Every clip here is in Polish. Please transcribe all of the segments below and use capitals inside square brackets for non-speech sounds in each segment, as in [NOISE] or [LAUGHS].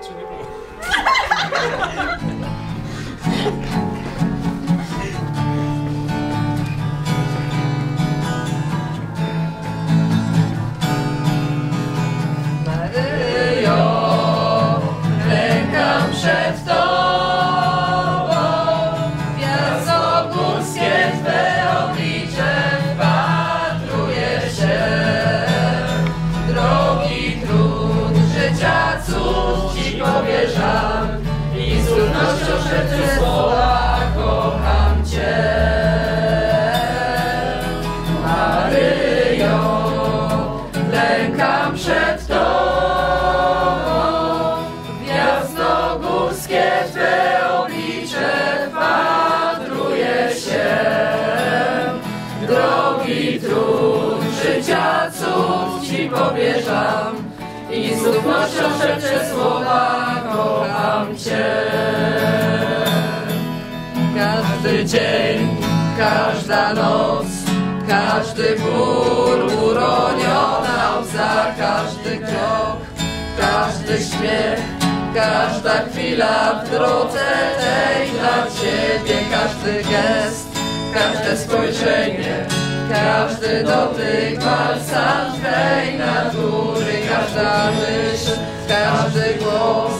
좀 해보고 [LAUGHS] i z ufnością szepczę słowa kocham dzień, każda noc, każdy gór uroniona łza, każdy krok, każdy śmiech, każda chwila w drodze tej dla Ciebie, każdy gest, każde spojrzenie, każdy dotyk balsam Twej natury, każda myśl, każdy głos,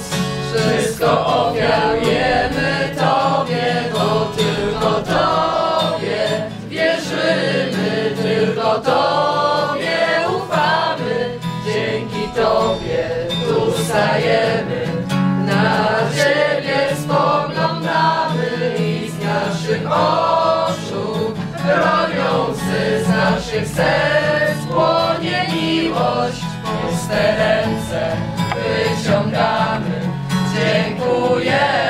Tobie ufamy, dzięki Tobie tu stajemy, na Ciebie spoglądamy i z naszych oczu bronią łzy, z naszych serc płonie miłość, puste ręce wyciągamy, dziękujemy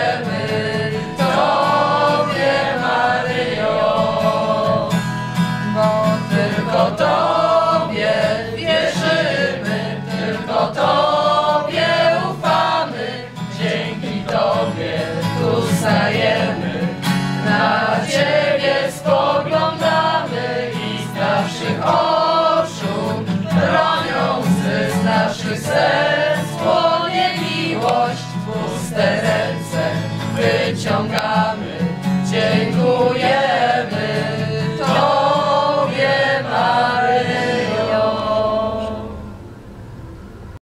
tylko Tobie ufamy, dzięki Tobie tu stajemy, na Ciebie spoglądamy i z naszych oczu bronią z naszych serc płonie miłość, puste ręce wyciągamy.